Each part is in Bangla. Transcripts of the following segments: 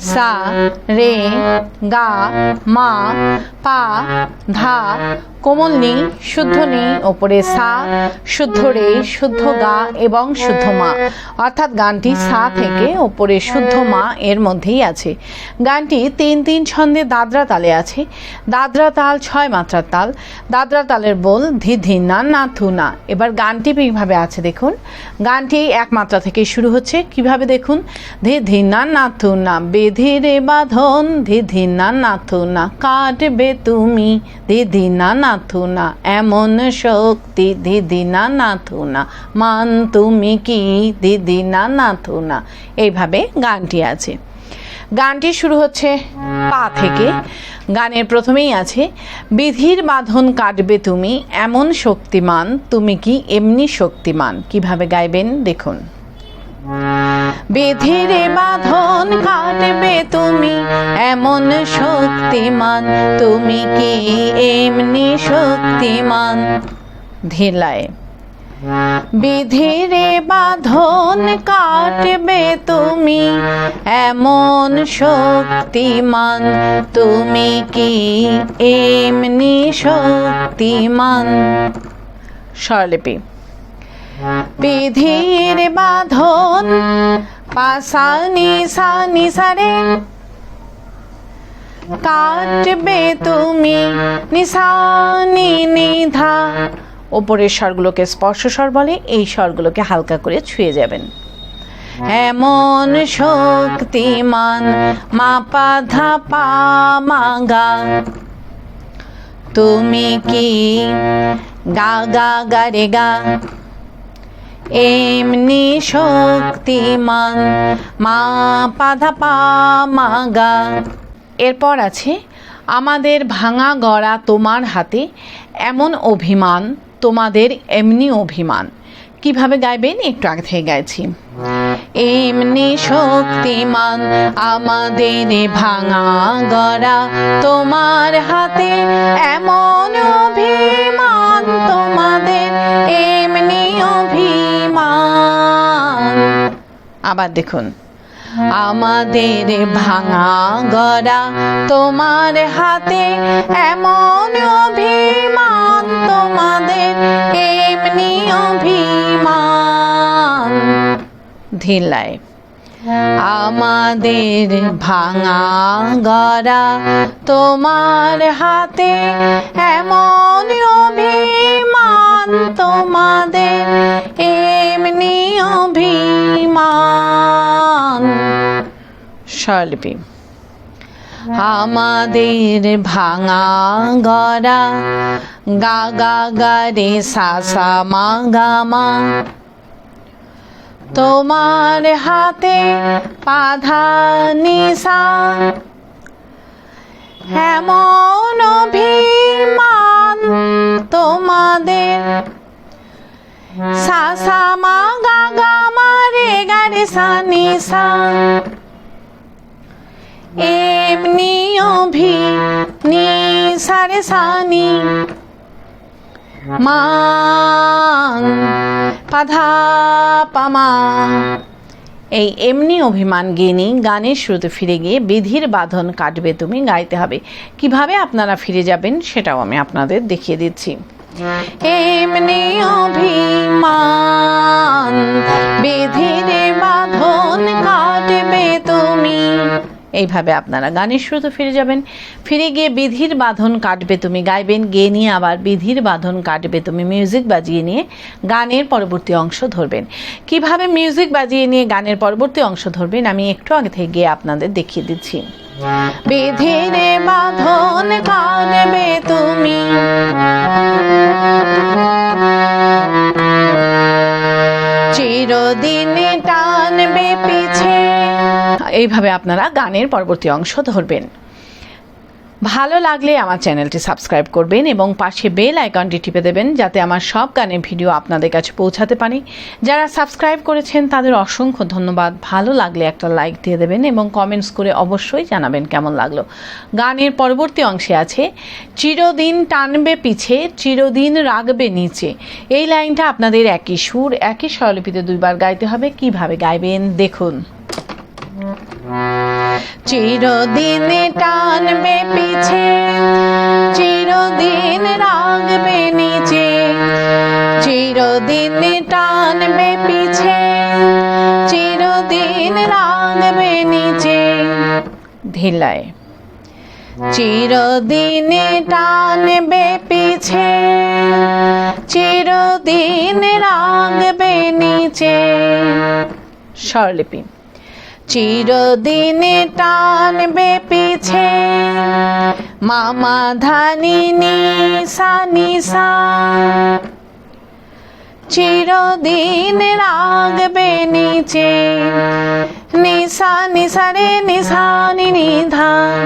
সা, রে, গা, মা, পা, ধা, কোমল নি শুদ্ধ নি ওপরে সা, শুদ্ধ রে, শুদ্ধ গা এবং শুদ্ধ মা। অর্থাৎ গানটি সা থেকে ওপরে শুদ্ধ মা এর মধ্যেই আছে। গানটি তিন তিন ছন্দে দাদরা তালে আছে। দাদরা তাল ছয় মাত্রার তাল। দাদরা তালের বল ধি ধি না না, থু, না। এবার গানটি এইভাবে আছে দেখুন। গানটি এক মাত্রা থেকে শুরু হচ্ছে। কীভাবে দেখুন? ধি ধি না না, থু, না। বেধিরে বাঁধন ধি ধি না না থু না কাটবে তুমি ধি ধি না না থু না এমন শক্তি, দিদি না না থু না মান তুমি কি, দিদি না না থু না এইভাবে গানটি আছে। গানটি শুরু হচ্ছে পা থেকে। গানের প্রথমেই আছে, বিধির বাঁধন কাটবে তুমি, এমন শক্তিমান, তুমি কি এমনি শক্তিমান। কীভাবে গাইবেন, দেখুন। বিধিরে বাঁধন কাটবে তুমি, এমন শক্তিমান। তুমি কি এমনি শক্তিমান? ধীলায় বিধিরে বাঁধন কাটবে তুমি, এমন শক্তিমান। তুমি কি এমনি শক্তিমান? স্বরলিপি। বিধির বাঁধন, পাশানি সানি সারে। কাটবে তুমি নিশানি নিধা। ওপরের স্বরগুলোকে স্পর্শ স্বর বলে, এই স্বরগুলোকে হালকা করে ছুঁয়ে যাবেন। এমন শক্তিমান মা পাধা পা মাগা। তুমি কি গা গা গা রে গা? এমনি শক্তিমান, মা পাধা পা মাগা। এরপর আছে, আমাদের ভাঙা গড়া তোমার হাতে, এমন অভিমান, তোমাদের এমনি অভিমান। কীভাবে গাইবেন? একটু আগে থেকে গাইছি। এমনি শক্তিমান, আমাদের ভাঙা গড়া তোমার হাতে, এমন অভিমান তোমাদের আবার দেখুন। আমাদের ভাঙা গড়া তোমার হাতে এমন অভিমান তোমাদের এমনি অভিমান। ধিলায় আমাদের ভাঙা গড়া তোমার হাতে এমন অভিমান তোমাদের, এমনি অভিমান। স্বরলিপি আমাদের ভাঙা গড়া, গা গা গা রে সা সা মা গা মা। তোমার হাতে পাধা নিশা, এমন অভিমান তোমাদের। সা সা মা গা গা মা রে গা রে সা নিশা এমনি অভি নি সারে সানি মান পাধা পামা এই এমনি অভিমান গিনি গানের শুরুতে ফিরে গিয়ে বিধির বাঁধন কাটবে তুমি গাইতে হবে। কীভাবে আপনারা ফিরে যাবেন সেটাও আমি আপনাদের দেখিয়ে দিচ্ছি। এমনি অভিমান, বিধির বাঁধন তুমি এইভাবে আপনারা গানের শুরুতে ফিরে যাবেন। ফিরে গিয়ে বিধির বাঁধন কাটবে তুমি, গাইবেন, গেয়ে নিয়ে আবার বিধির বাঁধন কাটবে তুমি মিউজিক বাজিয়ে নিয়ে গানের পরবর্তী অংশ ধরবেন। কীভাবে মিউজিক বাজিয়ে নিয়ে গানের পরবর্তী অংশ ধরবেন, আমি একটু আগে থেকে গিয়ে আপনাদের দেখিয়ে দিচ্ছি। বিধির বাঁধন এইভাবে আপনারা গানের পরবর্তী অংশ ধরবেন। ভালো লাগলে আমার চ্যানেলটি সাবস্ক্রাইব করবেন এবং পাশে বেল আইকনটি টিপে দেবেন যাতে আমার সব গানের ভিডিও আপনাদের কাছে পৌঁছাতে পারি। যারা সাবস্ক্রাইব করেছেন, তাদের অসংখ্য ধন্যবাদ। ভালো লাগলে একটা লাইক দিয়ে দেবেন এবং কমেন্টস করে অবশ্যই জানাবেন কেমন লাগল। গানের পরবর্তী অংশে আছে, চিরদিন টানবে পিছে, চিরদিন রাগবে নিচে। এই লাইনটা আপনাদের একই সুর, একই স্বরলিপিতে দুইবার গাইতে হবে। কীভাবে গাইবেন? দেখুন। চিরদিন টানবে পিছে, চিরদিন রাগবে নিচে, চিরদিন টানবে পিছে, চিরদিন রাগবে নিচে। ধিলায় চিরদিন টানবে পিছে, চিরদিন রাগবে নিচে। স্বরলিপি। চিরদিনে টানবে পিছে। মামা ধানি নিসা নিসা। চিরদিন রাগবে নিচে। নিশা নিসা নিসারে নিসানি নিধা।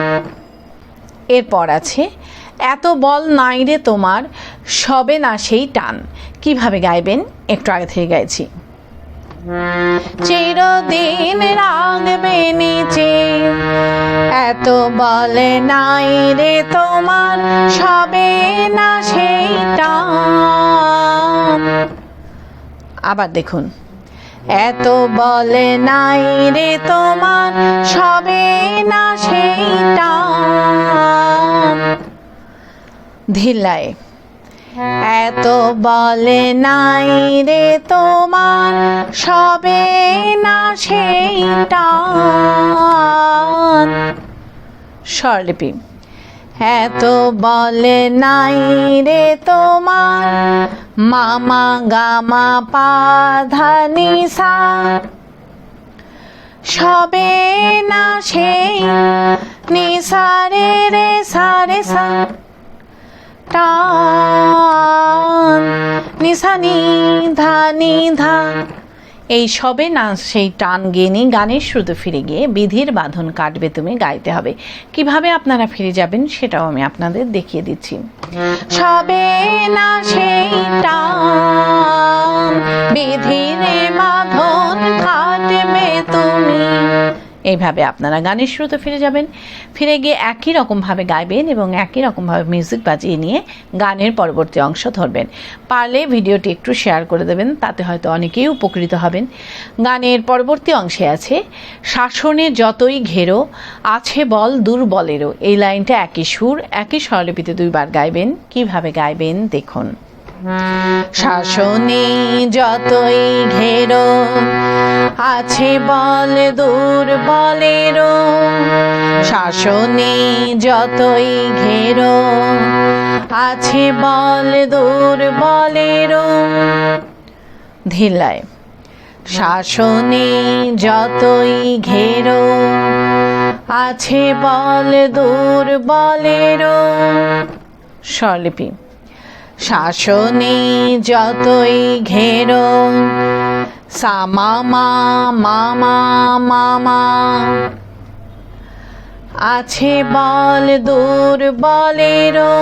এরপর আছে, এত বল নাই রে তোমার, সবে না সেই টান। কীভাবে গাইবেন? একটু আগে থেকে গাইছি। চিরদিন রাগবে নিচে এত বলে নাই রে তোমার, সবে না সেইটা। আবার দেখুন। এত বলে নাই রে তোমার, সবে না সেইটা। ধিল্লায় এত বলে নাই রে তোমার, সবে না সেইটা। স্বরলিপি। এত বলে নাই রে তোমার, মামা গামা পাধানি সা। সবে না সেই নিসারে রে সারে সা। টান। নিসা নিধা নিধা। এই সবে না সেই টান গেনি, গানের শুরুতে ফিরে গিয়ে বিধির বাঁধন কাটবে তুমি, গাইতে হবে। কীভাবে আপনারা ফিরে যাবেন সেটাও আমি আপনাদের দেখিয়ে দিচ্ছি। সবে না সেই টান, বিধির বাঁধন কাটবে তুমি। এইভাবে আপনারা গানের শুরুতে ফিরে যাবেন। ফিরে গিয়ে একই রকমভাবে গাইবেন এবং একই রকমভাবে মিউজিক বাজিয়ে নিয়ে গানের পরবর্তী অংশ ধরবেন। পারলে ভিডিওটি একটু শেয়ার করে দেবেন, তাতে হয়তো অনেকেই উপকৃত হবেন। গানের পরবর্তী অংশে আছে, শাসনে যতই ঘেরো, আছে বল দুর্বলেরও। এই লাইনটা একই সুর, একই স্বরলিপিতে দুইবার গাইবেন। কীভাবে গাইবেন, দেখুন। শাসনে যতই ঘেরো আছে বল দুর্বলেরও শাসনে যতই ঘেরো আছে বল দুর্বলেরও ধিলায় শাসনে যতই ঘেরো আছে বল দুর্বলেরও স্বরলিপি। শাসনে যতই ঘেরো সামামা মামা মামা আছে বল দূর বলেরও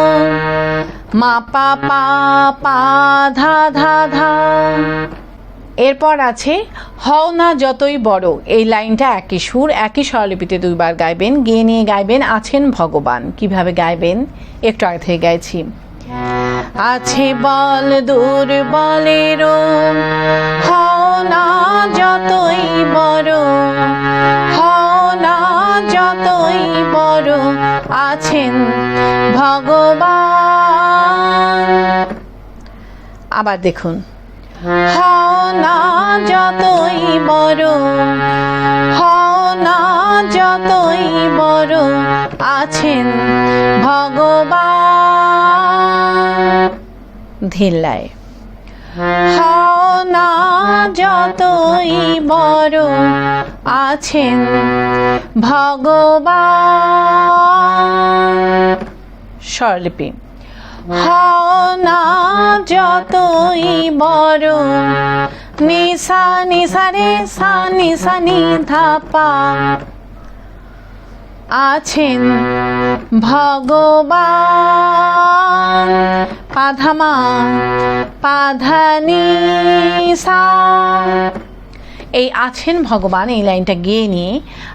মা, পা পা পা, ধা ধা ধা। এরপর আছে, হও না যতই বড়, এই লাইনটা একই সুর, একই স্বরলিপিতে দুইবার গাইবেন, গিয়ে নিয়ে গাইবেন, আছেন ভগবান। কীভাবে গাইবেন? একটু আগে থেকে গাইছি। আছে বল দূর বলেরও হও না যতই বড়, হও না যতই বড় আছেন ভগবান। আবার দেখুন, হও না যতই বড়, হও না যতই বড় আছেন ভগবান। ধিল্লায়। হও না যতই বড় আছেন, ভগবান। স্বরলিপি। হাও না যতই বড় নিশা নিশা রে সা নিশা নি ধাপা আছেন ভগবান পাধামা পাধানি এই আছেন ভগবান, এই লাইনটা গেয়ে নিয়ে,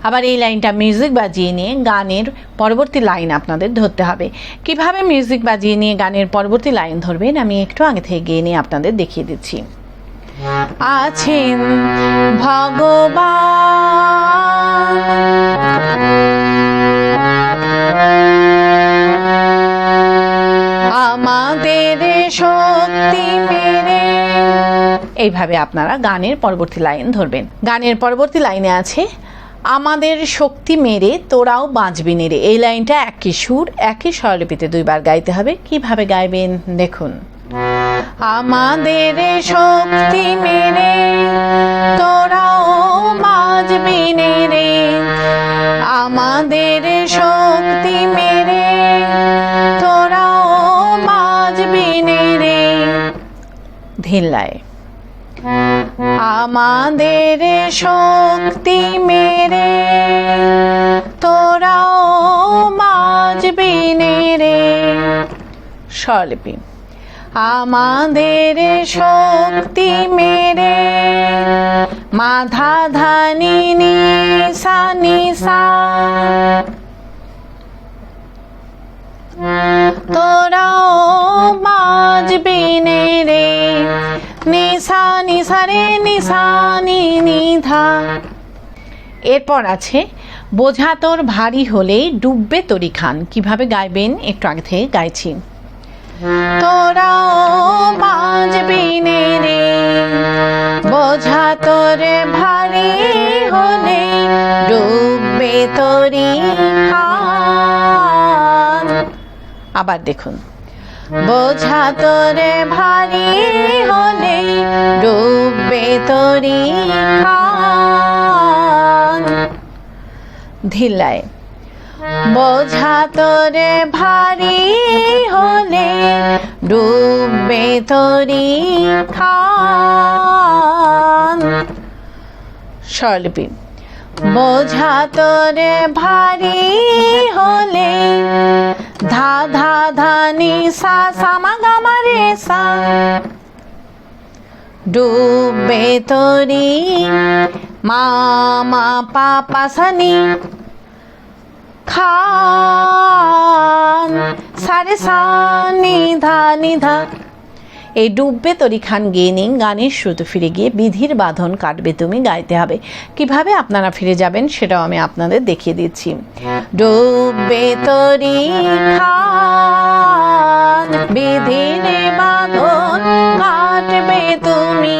আবার এই লাইনটা মিউজিক বাজিয়ে নিয়ে গানের পরবর্তী লাইন আপনাদের ধরতে হবে। কীভাবে মিউজিক বাজিয়ে নিয়ে গানের পরবর্তী লাইন ধরবেন, আমি একটু আগে থেকে গিয়ে নিয়ে আপনাদের দেখিয়ে দিচ্ছি। আছেন ভগবান আমাদের শক্তি মেরে। এইভাবে আপনারা গানের পরবর্তী লাইন ধরবেন। গানের পরবর্তী লাইনে আছে, আমাদের শক্তি মেরে, তোরাও বাঁচবি নেরে এই লাইনটা একই সুর, একই স্বরলিপিতে দুইবার গাইতে হবে। কীভাবে গাইবেন? দেখুন। আমাদের শক্তি মেরে, তোরাও বাঁচবি রে আমাদের শক্তি মেরে ধিল্লায় আমাদের শক্তি মেরে, তোরাও বাঁচবি রে। স্বরলিপি। আমাদের শক্তি মেরে মাধা ধানি নিসা নিসা। তোরাও বাজবি রে। নিশা নিশা রে নিশা, নি, নিধা। এরপর আছে, বোঝা তোর ভারী হলেই ডুববে তরি খান। কীভাবে গাইবেন? একটু আগে থেকে গাইছি। তোরাও বাজবি রে। বোঝা তোর ভারী হলে ডুববে তরি খান। আবার দেখুন। বোঝা তোরে ভারী হলে ডুববে তরি ধিলায় বোঝা তোরে ভারী হলে ডুববে তরি খান স্বরলিপি, বোঝা তোরে ভারী হলে ধা ধা ধা নি সা সামা গামা রে সা। ডুবে তোরি মা মা, পা পা, সা, নি। খান সারে সা, নি, ধা নি, ধা। এই ডুববে তরি খান গেয়ে নিন, গানের শ্রুত ফিরে গিয়ে বিধির বাঁধন কাটবে তুমি, গাইতে হবে। কীভাবে আপনারা ফিরে যাবেন সেটাও আমি আপনাদের দেখিয়ে দিচ্ছি। ডুববে তরি খান, বিধির বাঁধন কাটবে তুমি